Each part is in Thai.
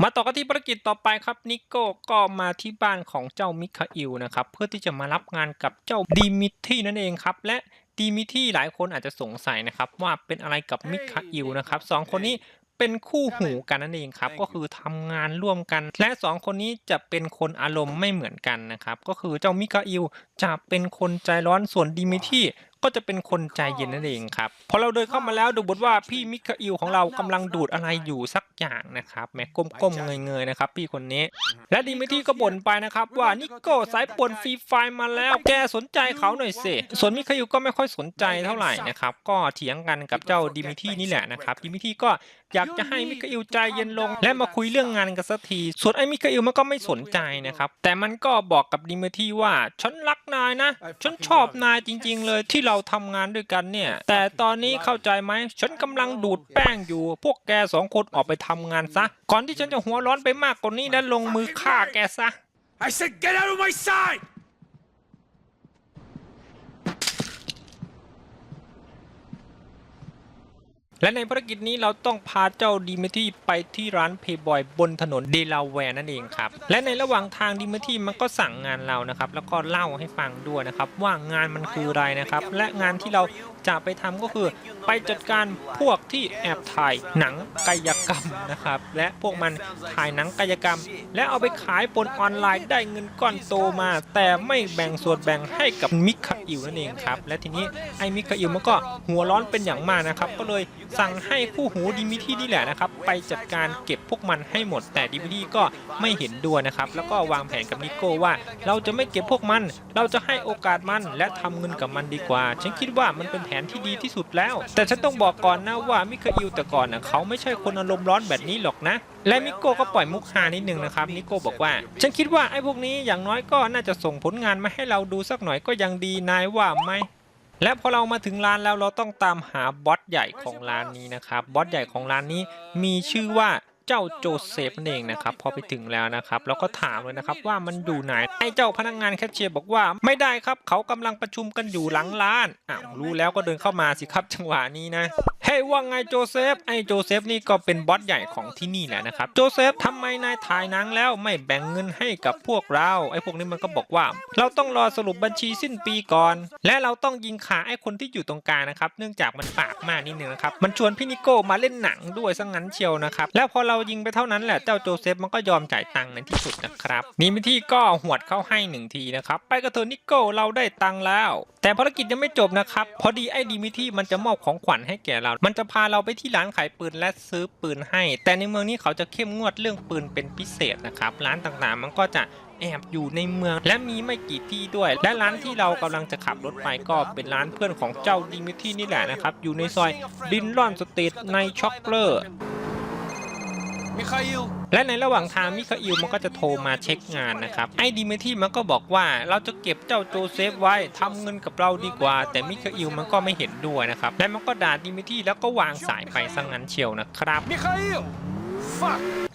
มาต่อกันที่ภารกิจต่อไปครับนิโก้ก็มาที่บ้านของเจ้ามิคาอิลนะครับเพื่อที่จะมารับงานกับเจ้าดิมิทีนั่นเองครับและดิมิทีหลายคนอาจจะสงสัยนะครับว่าเป็นอะไรกับมิคาอิลนะครับสองคนนี้เป็นคู่หูกันนั่นเองครับก็คือทำงานร่วมกัน และสองคนนี้จะเป็นคนอารมณ์ไม่เหมือนกันนะครับก็คือเจ้ามิคาอิลจะเป็นคนใจร้อนส่วนดิมิทรี ก็จะเป็นคนใจเย็นนั่นเองครับพอเราเดินเข้ามาแล้วดูบทว่าพี่มิคาอิลของเรากำลังดูดอะไรอยู่สักอย่างนะครับแหม้ก้มๆเงยๆนะครับพี่คนนี้ และดิมิทรีก็บ่นไปนะครับว่านิโก้สายป่วนฟรีไฟล์มาแล้วแกสนใจเขาหน่อยสิส่วนมิคาอิลก็ไม่ค่อยสนใจเท่าไหร่นะครับก็เถียงกันกับเจ้าดิมิทรีนี่แหละนะครับดิมิทรีก็ อยากจะให้มิคาอิลใจเย็นลง และมาคุยเรื่องงานกันสักที ส่วนไอ้มิคาอิลมันก็ไม่สนใจนะครับ แต่มันก็บอกกับดิมิทรีว่า ฉันรักนายนะ ฉันชอบนายจริง ๆ เลยที่เราทำงานด้วยกันเนี่ย แต่ตอนนี้เข้าใจไหม ฉันกำลังดูดแป้งอยู่ พวกแกสองคนออกไปทำงานซะ ก่อนที่ฉันจะหัวร้อนไปมากกว่านี้และลงมือฆ่าแกซะ I said get out of my sight! และในภารกิจนี้เราต้องพาเจ้าดิมิทรีไปที่ร้านเพย์บอยบนถนนเดลาแวร์นั่นเองครับ และในระหว่างทางดิมิทรีมันก็สั่งงานเรานะครับ แล้วก็เล่าให้ฟังด้วยนะครับ ว่างานมันคืออะไรนะครับ และงานที่เราจะไปทำก็คือ ไปจัดการพวกที่แอบถ่ายหนังกายกรรมนะครับ และพวกมันถ่ายหนังกายกรรม และเอาไปขายบนออนไลน์ได้เงินก้อนโตมา แต่ไม่แบ่งส่วนแบ่งให้กับมิคาอิลนั่นเองครับและทีนี้ไอ้มิคาอิลมันก็หัวร้อนเป็นอย่างมากนะครับก็เลยสั่งให้คู่หูดิมิทีนี่แหละนะครับ ไปจัดการเก็บพวกมันให้หมด แต่ดิมิทีก็ไม่เห็นด้วยนะครับ แล้วก็วางแผนกับนิโก้ว่า เราจะไม่เก็บพวกมัน เราจะให้โอกาสมันและทำเงินกับมันดีกว่า ฉันคิดว่ามันเป็นแผนที่ดีที่สุดแล้ว แต่ฉันต้องบอกก่อนนะว่ามิคาอิลแต่ก่อนนะเขาไม่ใช่คนอารมณ์ร้อนแบบนี้หรอกนะและมิโก้ก็ปล่อยมุกฮานิดนึงนะครับนิโก้บอกว่า ฉันคิดว่าไอ้พวกนี้อย่างน้อยก็น่าจะส่งผลงานมาให้เราดูสักหน่อยก็ยังดีนายว่าไหม และพอเรามาถึงร้านแล้วเราต้องตามหาบอสใหญ่ของร้านนี้นะครับบอสใหญ่ของร้านนี้มีชื่อว่า จ้าโจเซฟนั่นเองนะครับพอไปถึงแล้วนะครับเราก็ถามเลยนะครับว่ามันอยู่ไหนไอ้เจ้าพนักงานแคชเชียร์บอกว่าไม่ได้ครับเขากำลังประชุมกันอยู่หลังร้านอ้าวรู้แล้วก็เดินเข้ามาสิครับจังหวะนี้นะเฮ้ยว่าไงโจเซฟไอ้โจเซฟนี่ก็เป็นบอสใหญ่ของที่นี่แหละนะครับโจเซฟทำไมนายถ่ายหนังแล้วไม่แบ่งเงินให้กับพวกเราไอ้พวกนี้มันก็บอกว่า เราต้องรอสรุปบัญชีสิ้นปีก่อน และเราต้องยิงขาไอ้คนที่อยู่ตรงกลางนะครับเนื่องจากมันปากมากนิดนึงนะครับมันชวนพี่นิโก้มาเล่นหนังด้วยซะงั้นเชียวนะครับแล้วพอเรายิงไปเท่านั้นแหละเจ้าโจเซฟมันก็ยอมจ่ายตังค์ในที่สุดนะครับนี่มิที่ก็หวดเข้าให้หนึ่งทีนะครับไปกระเถอนิโก้เราได้ตังค์แล้ว แต่ภารกิจยังไม่จบนะครับพอดีไอ้ดีมิที่มันจะมอบของขวัญให้แก่เรา มันจะพาเราไปที่ร้านขายปืนและซื้อปืนให้ แต่ในเมืองนี้เขาจะเข้มงวดเรื่องปืนเป็นพิเศษนะครับร้านต่างๆ มันก็จะแอบอยู่ในเมืองและมีไม่กี่ที่ด้วย และร้านที่เรากำลังจะขับรถไปก็เป็นร้านเพื่อนของเจ้าดิมิที่นี่แหละนะครับ อยู่ในซอยดินลอนสตรีทในช็อกเลอร์ และในระหว่างทางมิคาอิลมันก็จะโทรมาเช็คงานนะครับไอ้ดิมิที่มันก็บอกว่าเราจะเก็บเจ้าโจเซฟไว้ทำเงินกับเราดีกว่า แต่มิคาอิลมันก็ไม่เห็นด้วยนะครับและมันก็ด่าดิมิที่แล้วก็วางสายไปซะงั้นเชียวนะครับ Mikhail! Fuck!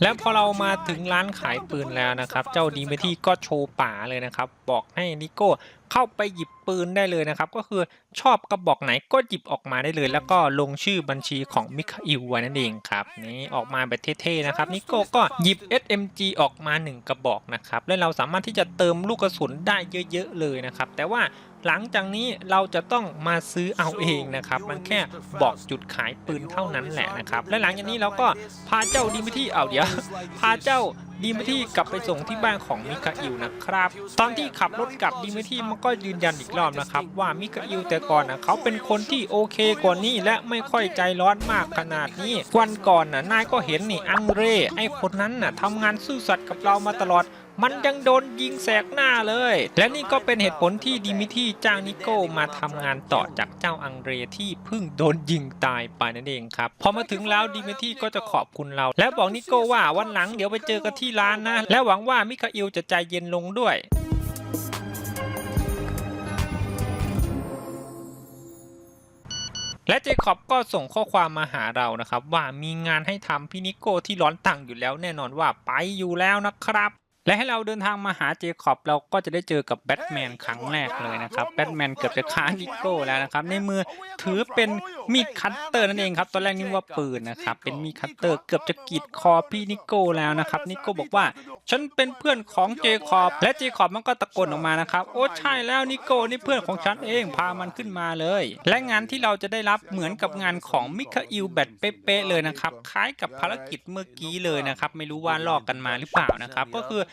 แล้วพอเรามาถึงร้านขายปืนแล้วนะครับ เจ้าดีเมที่ก็โชว์ป่าเลยนะครับ บอกให้นิโก้เข้าไปหยิบปืนได้เลยนะครับ ก็คือชอบกระบอกไหนก็หยิบออกมาได้เลย แล้วก็ลงชื่อบัญชีของมิคาอิลไว้นั่นเองครับนี่ออกมาแบบเท่ๆนะครับนิโก้ก็หยิบ SMG ออกมา 1 กระบอกนะครับและเราสามารถที่จะเติมลูกกระสุนได้เยอะ ๆ เลยนะครับแต่ว่า หลังจากนี้เราจะต้องมาซื้อเอาเองนะครับ มันแค่บอกจุดขายปืนเท่านั้นแหละนะครับ และหลังจากนี้เราก็พาเจ้าดีมิที่เอาเดี๋ยว พาเจ้าดีมิที่กลับไปส่งที่บ้านของมิคาอิลนะครับ ตอนที่ขับรถกลับดีมิที่มันก็ยืนยันอีกรอบนะครับ ว่ามิคาอิลแต่ก่อนนะเขาเป็นคนที่โอเคกว่านี้และไม่ค่อยใจร้อนมากขนาดนี้ วันก่อนน่ะนายก็เห็นนี่อังเร่ไอคนนั้นน่ะทำงานซื่อสัตย์กับเรามาตลอด มันยังโดนยิงแสกหน้าเลย และนี่ก็เป็นเหตุผลที่ดิมิทีจ้างนิโก้มาทำงานต่อจากเจ้าอังเดรที่เพิ่งโดนยิงตายไปนั่นเองครับ พอมาถึงแล้วดิมิทีก็จะขอบคุณเรา และบอกนิโก้ว่าวันหลังเดี๋ยวไปเจอกันที่ร้านนะ และหวังว่ามิคาอิลจะใจเย็นลงด้วยและเจคอบก็ส่งข้อความมาหาเรานะครับ ว่ามีงานให้ทำพี่นิโก้ที่ร้อนตังอยู่แล้วแน่นอนว่าไปอยู่แล้วนะครับ และให้เราเดินทางมาหาเจคอบเราก็จะได้เจอกับแบทแมนครั้งแรกเลยนะครับแบทแมนเกือบจะค้างนิโก้แล้วนะครับ ในมือถือเป็นมีดคัตเตอร์นั่นเองครับตอนแรกนึกว่าปืนนะครับเป็นมีดคัตเตอร์เกือบจะกรีดคอพี่นิโก้แล้วนะครับนิโก้บอกว่า ฉันเป็นเพื่อนของเจคอบและเจคอบมันก็ตะโกนออกมานะครับโอ้ใช่แล้วนิโก้นี่เพื่อนของฉันเองพามันขึ้นมาเลย และงานที่เราจะได้รับเหมือนกับงานของมิคาอิลแบตเป๊ะๆเลยนะครับคล้ายกับภารกิจเมื่อกี้เลยนะครับไม่รู้ว่าลอกกันมาหรือเปล่านะครับก็คือ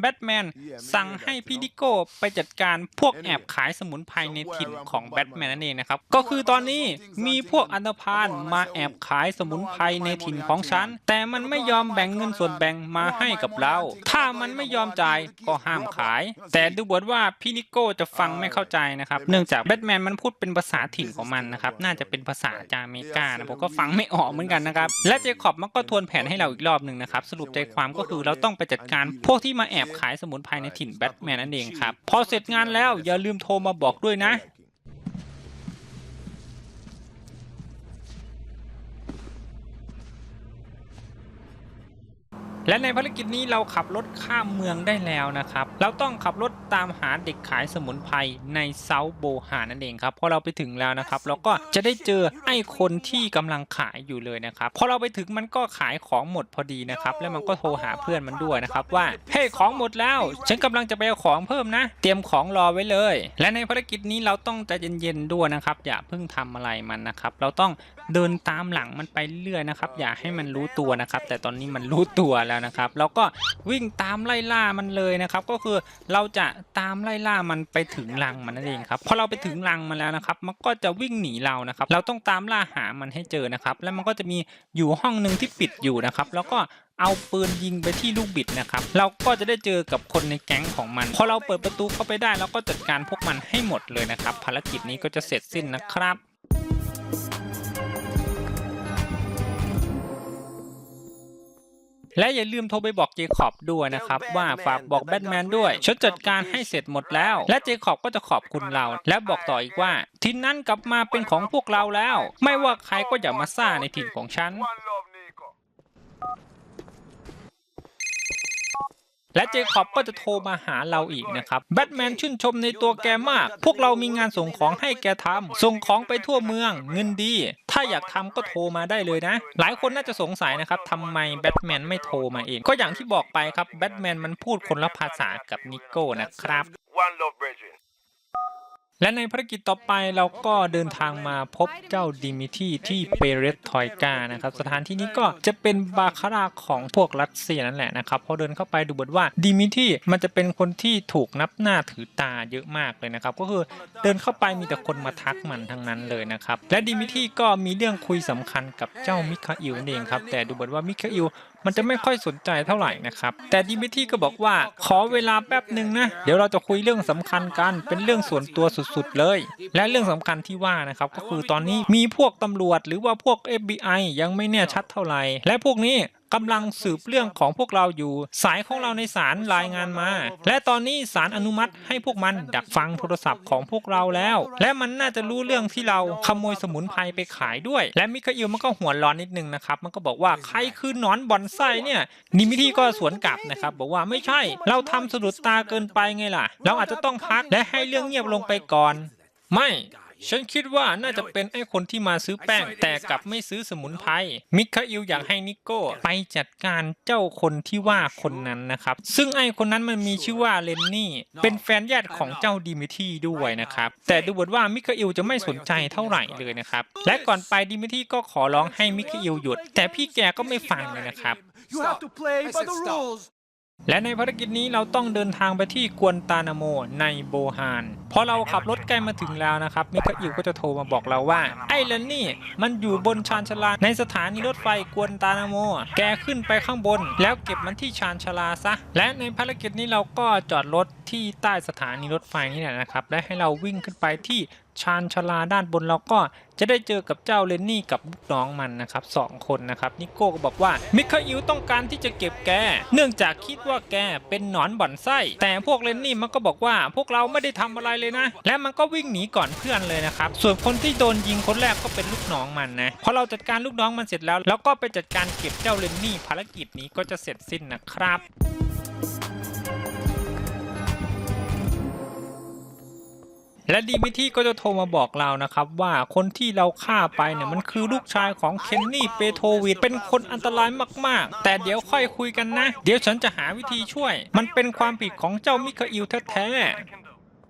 แบทแมนสั่งให้พี่นิโก้ไปจัดการพวกแอบขายสมุนไพรในถิ่นของแบทแมนนั่นเองนะครับ ก็คือตอนนี้มีพวกอันธพาลมาแอบขายสมุนไพรในถิ่นของฉัน แต่มันไม่ยอมแบ่งเงินส่วนแบ่งมาให้กับเรา ถ้ามันไม่ยอมจ่ายก็ห้ามขาย แต่ดูเหมือนว่าพี่นิโก้จะฟังไม่เข้าใจนะครับ เนื่องจากแบทแมนมันพูดเป็นภาษาถิ่นของมันนะครับ น่าจะเป็นภาษาจาเมกานะผมก็ฟังไม่ออกเหมือนกันนะครับ และเจคอบมันก็ทวนแผนให้เราอีกรอบหนึ่งนะครับ สรุปใจความก็คือเราต้องไปจัดการพวกที่มาแอบขายสมุนไพรในถิ่นแบทแมนนั่นเองครับ พอเสร็จงานแล้วอย่าลืมโทรมาบอกด้วยนะ และในภารกิจนี้เราขับรถข้ามเมืองได้แล้วนะครับ เราต้องขับรถตามหาเด็กขายสมุนไพรในเซาโบฮานั่นเองครับ พอเราไปถึงแล้วนะครับ เราก็จะได้เจอไอ้คนที่กำลังขายอยู่เลยนะครับ พอเราไปถึงมันก็ขายของหมดพอดีนะครับ แล้วมันก็โทรหาเพื่อนมันด้วยนะครับว่า เฮ้ยของหมดแล้ว ฉันกำลังจะไปเอาของเพิ่มนะ เตรียมของรอไว้เลย และในภารกิจนี้เราต้องใจเย็นๆด้วยนะครับ อย่าเพิ่งทำอะไรมันนะครับ เราต้อง เดินตามหลังมันไปเรื่อยนะครับ อย่าให้มันรู้ตัวนะครับ แต่ตอนนี้มันรู้ตัวแล้วนะครับเราก็วิ่งตามไล่ล่ามันเลยนะครับ ก็คือเราจะตามไล่ล่ามันไปถึงรังมันนั่นเองครับพอเราไปถึงรังมันแล้วนะครับ มันก็จะวิ่งหนีเรานะครับ เราต้องตามล่าหามันให้เจอนะครับ แล้วมันก็จะมีอยู่ห้องหนึ่งที่ปิดอยู่นะครับ แล้วก็เอาปืนยิงไปที่ลูกบิดนะครับ เราก็จะได้เจอกับคนในแก๊งของมัน พอเราเปิดประตูเข้าไปได้เราก็จัดการพวกมันให้หมดเลยนะครับ ภารกิจนี้ก็จะเสร็จสิ้นนะครับ และอย่าลืมโทรไปบอกเจคอบด้วยนะครับ ว่าฝากบอกแบทแมนด้วยฉันจัดการให้เสร็จหมดแล้ว และเจคอบก็จะขอบคุณเรา และบอกต่ออีกว่า ทินนั้นกลับมาเป็นของพวกเราแล้ว ไม่ว่าใครก็อย่ามาซ่าในถิ่นของฉัน และเจคอบก็จะโทรมาหาเราอีกนะครับแบทแมนชื่นชมในตัวแกมาก พวกเรามีงานส่งของให้แกทำส่งของไปทั่วเมือง เงินดี ถ้าอยากทำก็โทรมาได้เลยนะ หลายคนน่าจะสงสัยนะครับทำไมแบทแมนไม่โทรมาเอง ก็อย่างที่บอกไปครับแบทแมนมันพูดคนละภาษากับนิโก้นะครับ One love, brethren. และในภารกิจต่อไปเราก็เดินทางมาพบเจ้าดิมิที่ที่เปเรตทอยกานะครับสถานที่นี้ก็จะเป็นบาคาราของพวกรัสเซียนั่นแหละนะครับพอเดินเข้าไปดูเหมือนว่าดิมิที่มันจะเป็นคนที่ถูกนับหน้าถือตาเยอะมากเลยนะครับก็คือเดินเข้าไปมีแต่คนมาทักมันทั้งนั้นเลยนะครับและดิมิที่ก็มีเรื่องคุยสำคัญกับเจ้ามิคาอิลนั่นเองครับแต่ดูเหมือนว่ามิคาอิล มันจะไม่ค่อยสนใจเท่าไหร่นะครับ แต่ดิมิที่ก็บอกว่าขอเวลาแป๊บหนึ่งนะ เดี๋ยวเราจะคุยเรื่องสำคัญกัน เป็นเรื่องส่วนตัวสุดๆเลย และเรื่องสำคัญที่ว่านะครับ ก็คือตอนนี้มีพวกตำรวจหรือว่าพวก FBI ยังไม่แน่ชัดเท่าไหร่ และพวกนี้ กำลังสืบเรื่องของพวกเราอยู่ สายของเราในศาลรายงานมา และตอนนี้ศาลอนุมัติให้พวกมันดักฟังโทรศัพท์ของพวกเราแล้ว และมันน่าจะรู้เรื่องที่เราขโมยสมุนไพรไปขายด้วย และมิคาอิลมันก็หัวร้อนนิดนึงนะครับมันก็บอกว่าใครคือนอนบอนไซเนี่ยนิมิทีก็สวนกลับนะครับบอกว่าไม่ใช่ เราทำสะดุดตาเกินไปไงล่ะ เราอาจจะต้องพักและให้เรื่องเงียบลงไปก่อน ไม่ ฉันคิดว่าน่าจะเป็นไอ้คนที่มาซื้อแป้ง แต่กลับไม่ซื้อสมุนไพรมิคาอิลอยากให้นิโก้ไปจัดการเจ้าคนที่ว่าคนนั้นนะครับ ซึ่งไอ้คนนั้นมันมีชื่อว่าเลนนี่ เป็นแฟนญาติของเจ้าดิมิทีด้วยนะครับ แต่ดูเหมือนว่ามิคาอิลจะไม่สนใจเท่าไหร่เลยนะครับ และก่อนไปดิมิทีก็ขอร้องให้มิคาอิลหยุด แต่พี่แกก็ไม่ฟังเลยนะครับ และในภารกิจนี้เราต้องเดินทางไปที่กวนตานาโมในโบฮานพอเราขับรถใกล้มาถึงแล้วนะครับมิคาอิลก็จะโทรมาบอกเราว่า ไอ้เลนนี่มันอยู่บนชานชาลาในสถานีรถไฟกวนตานาโม แกขึ้นไปข้างบน แล้วเก็บมันที่ชานชาลาซะ และในภารกิจนี้เราก็จอดรถที่ใต้สถานีรถไฟนี่แหละนะครับและให้เราวิ่งขึ้นไปที่ ชานชลาด้านบนเราก็จะได้เจอกับเจ้าเลนนี่กับลูกน้องมันนะครับสองคนนะครับนิโก้ก็บอกว่ามิคาอิลต้องการที่จะเก็บแก เนื่องจากคิดว่าแกเป็นหนอนบ่อนไส้ แต่พวกเลนนี่มันก็บอกว่าพวกเราไม่ได้ทำอะไรเลยนะ และมันก็วิ่งหนีก่อนเพื่อนเลยนะครับส่วนคนที่โดนยิงคนแรกก็เป็นลูกน้องมันนะพอเราจัดการลูกน้องมันเสร็จแล้วแล้วก็ไปจัดการเก็บเจ้าเลนนี่ภารกิจนี้ก็จะเสร็จสิ้นนะครับ และดีมิที่ก็จะโทรมาบอกเรานะครับว่าคนที่เราฆ่าไปเนี่ยมันคือลูกชายของเคนนี่เปโทวิดเป็นคนอันตรายมากๆ แต่เดี๋ยวค่อยคุยกันนะ เดี๋ยวฉันจะหาวิธีช่วย มันเป็นความผิดของเจ้ามิคาอิลแท้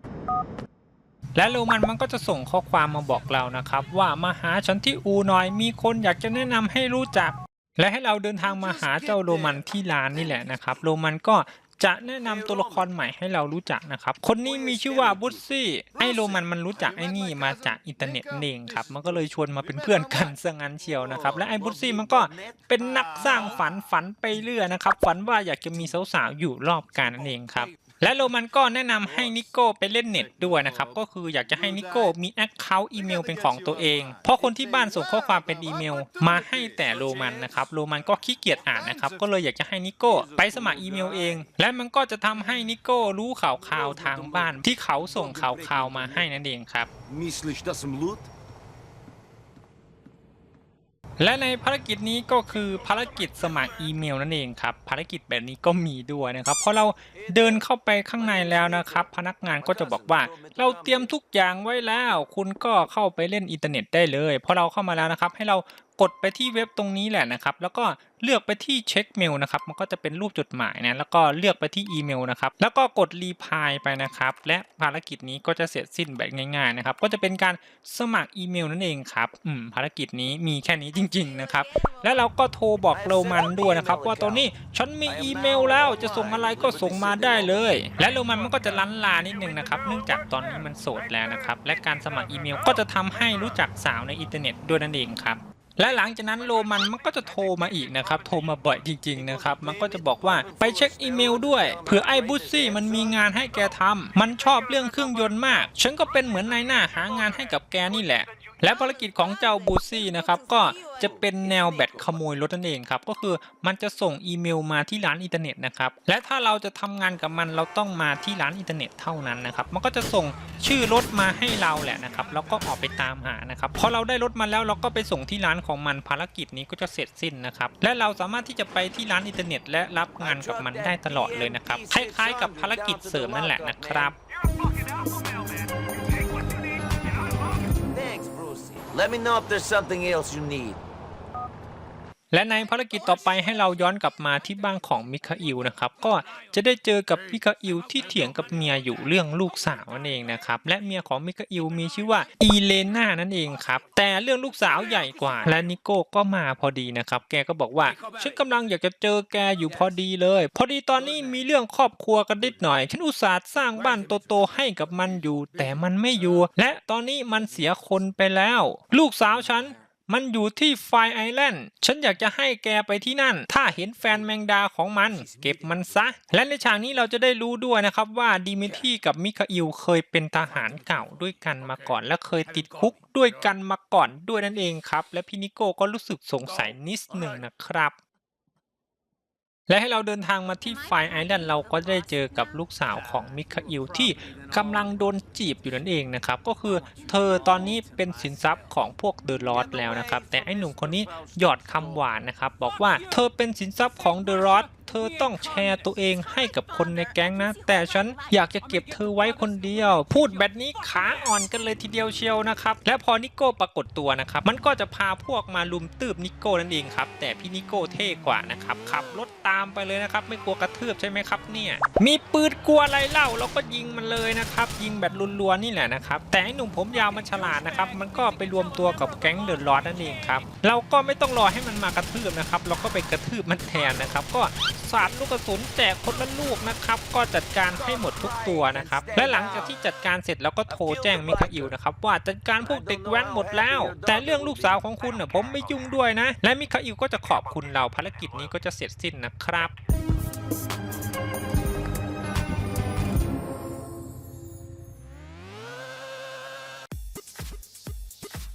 ๆและโรมันมันก็จะส่งข้อความมาบอกเรานะครับ ว่ามาหาฉันที่อูน่อยมีคนอยากจะแนะนำให้รู้จักและให้เราเดินทางมาหาเจ้าโรมันที่ร้านนี่แหละนะครับ โรมันก็ จะแนะนำตัวละครใหม่ให้เรารู้จักนะครับ คนนี้มีชื่อว่าบุตซี่ไอโรมันมันรู้จักไอนี่มาจากอินเทอร์เน็ตเองครับ มันก็เลยชวนมาเป็นเพื่อนกันซะงั้นเชียวนะครับ และไอบุตซี่มันก็เป็นนักสร้างฝันฝันไปเรื่อยนะครับ ฝันว่าอยากจะมีสาวๆอยู่รอบกายนั่นเองครับ และโรมันก็แนะนำให้นิโก้ไปเล่นเน็ตด้วยนะครับ ก็คืออยากจะให้นิโก้มีแอคเคาท์อีเมลเป็นของตัวเอง เพราะคนที่บ้านส่งข้อความเป็นอีเมล มาให้แต่โรมันนะครับโรมันก็ขี้เกียจอ่านนะครับ ก็เลยอยากจะให้นิโก้ไปสมัครอีเมลเอง และมันก็จะทำให้นิโก้รู้ข่าวข่าวๆทางบ้านที่เขาส่งข่าวข่าวๆมาให้นั่นเองครับ และในภารกิจนี้ก็คือภารกิจสมัครอีเมลนั่นเองครับ ภารกิจแบบนี้ก็มีด้วยนะครับเพราะเราเดินเข้าไปข้างในแล้วนะครับ พนักงานก็จะบอกว่า เราเตรียมทุกอย่างไว้แล้ว คุณก็เข้าไปเล่นอินเทอร์เน็ตได้เลยพอเราเข้ามาแล้วนะครับ ให้เรา กดไปที่เว็บตรงนี้แหละนะครับ แล้วก็เลือกไปที่เช็คเมลนะครับ มันก็จะเป็นรูปจดหมายนะ แล้วก็เลือกไปที่อีเมลนะครับ แล้วก็กดรีพายไปนะครับ และภารกิจนี้ก็จะเสร็จสิ้นแบบง่ายๆนะครับ ก็จะเป็นการสมัครอีเมลนั่นเองครับ อืม ภารกิจนี้มีแค่นี้จริง ๆนะครับ และเราก็โทรบอกโรมันด้วยนะครับว่าตอนนี้ฉันมีอีเมลแล้วจะส่งอะไรก็ส่งมาได้เลย และโรมันมันก็จะลันลานิดนึงนะครับ เนื่องจากตอนนี้มันโสดแล้วนะครับ และการสมัครอีเมลก็จะทำให้รู้จักสาวในอินเทอร์เน็ตด้วยนั่นเองครับ และหลังจากนั้นโรมันมันก็จะโทรมาอีกนะครับ โทรมาบ่อยจริงๆนะครับ มันก็จะบอกว่าไปเช็คอีเมลด้วย เผื่อไอ้บุซซี่มันมีงานให้แกทำมันชอบเรื่องเครื่องยนต์มาก ฉันก็เป็นเหมือนนายหน้าหางานให้กับแกนี่แหละ และภารกิจของเจ้าบูซี่นะครับก็จะเป็นแนวแบตขโมยรถนั่นเองครับก็คือมันจะส่งอีเมลมาที่ร้านอินเทอร์เน็ตนะครับและถ้าเราจะทำงานกับมันเราต้องมาที่ร้านอินเทอร์เน็ตเท่านั้นนะครับมันก็จะส่งชื่อรถมาให้เราแหละนะครับแล้วก็ออกไปตามหานะครับพอเราได้รถมาแล้วเราก็ไปส่งที่ร้านของมันภารกิจนี้ก็จะเสร็จสิ้นนะครับและเราสามารถที่จะไปที่ร้านอินเทอร์เน็ต และรับงานกับมันได้ตลอดเลยนะครับคล้ายๆ กับภารกิจเสริมนั่นแหละนะครับ Let me know if there's something else you need. และในภารกิจต่อไปให้เราย้อนกลับมาที่บ้านของมิคาอิลนะครับ ก็จะได้เจอกับมิคาอิลที่เถียงกับเมียอยู่เรื่องลูกสาวนั่นเองนะครับ และเมียของมิคาอิลมีชื่อว่าอีเลน่านั่นเองครับ แต่เรื่องลูกสาวใหญ่กว่า และนิโก้ก็มาพอดีนะครับ แกก็บอกว่าฉันกำลังอยากจะเจอแกอยู่พอดีเลย พอดีตอนนี้มีเรื่องครอบครัวกันนิดหน่อย ฉันอุตส่าห์สร้างบ้านโตๆให้กับมันอยู่ แต่มันไม่อยู่ และตอนนี้มันเสียคนไปแล้ว ลูกสาวฉัน มันอยู่ที่ไฟไอแลนด์ ฉันอยากจะให้แกไปที่นั่น ถ้าเห็นแฟนแมงดาของมัน เก็บมันซะ และในฉากนี้เราจะได้รู้ด้วยนะครับว่าดิมิทีกับมิคาอิลเคยเป็นทหารเก่าด้วยกันมาก่อน และเคยติดคุกด้วยกันมาก่อนด้วยนั่นเองครับ และพี่นิโก้ก็รู้สึกสงสัยนิดหนึ่งนะครับ และให้เราเดินทางมาที่ไฟไอแลนด์เราก็ได้เจอกับลูกสาวของมิคาอิลที่กำลังโดนจีบอยู่นั่นเองนะครับ ก็คือเธอตอนนี้เป็นสินทรัพย์ของพวกเดอะลอสแล้วนะครับ แต่ไอ้หนุ่มคนนี้หยอดคำหวานนะครับ บอกว่าเธอเป็นสินทรัพย์ของเดอะลอส เธอต้องแชร์ตัวเองให้กับคนในแก๊งนะ แต่ฉันอยากจะเก็บเธอไว้คนเดียว พูดแบบนี้ขาอ่อนกันเลยทีเดียวเชียวนะครับ และพอนิโก้ปรากฏตัวนะครับ มันก็จะพาพวกมาลุมตืบนิโก้นั่นเองครับ แต่พี่นิโก้เท่กว่านะครับขับรถตามไปเลยนะครับ ไม่กลัวกระทืบใช่ไหมครับเนี่ย มีปืนกลัวอะไรเล่าเราก็ยิงมันเลยนะครับ ยิงแบบรัวๆนี่แหละนะครับ แต่ไอ้หนุ่มผมยาวมันฉลาดนะครับ มันก็ไปรวมตัวกับแก๊งเดือดร้อนนั่นเองครับ เราก็ไม่ต้องรอให้มันมากระทืบนะครับ เราก็ไปกระทืบมันแทนนะครับ ก็สาดลูกกระสุนแจกคนละลูกนะครับก็จัดการให้หมดทุกตัวนะครับและหลังจากที่จัดการเสร็จเราก็โทรแจ้งมิคาอิลนะครับว่าจัดการพวกเด็กแว้นหมดแล้ว แต่เรื่องลูกสาวของคุณน่ะผมไม่ยุ่งด้วยนะ และมิคาอิลก็จะขอบคุณเราภารกิจนี้ก็จะเสร็จสิ้นนะครับ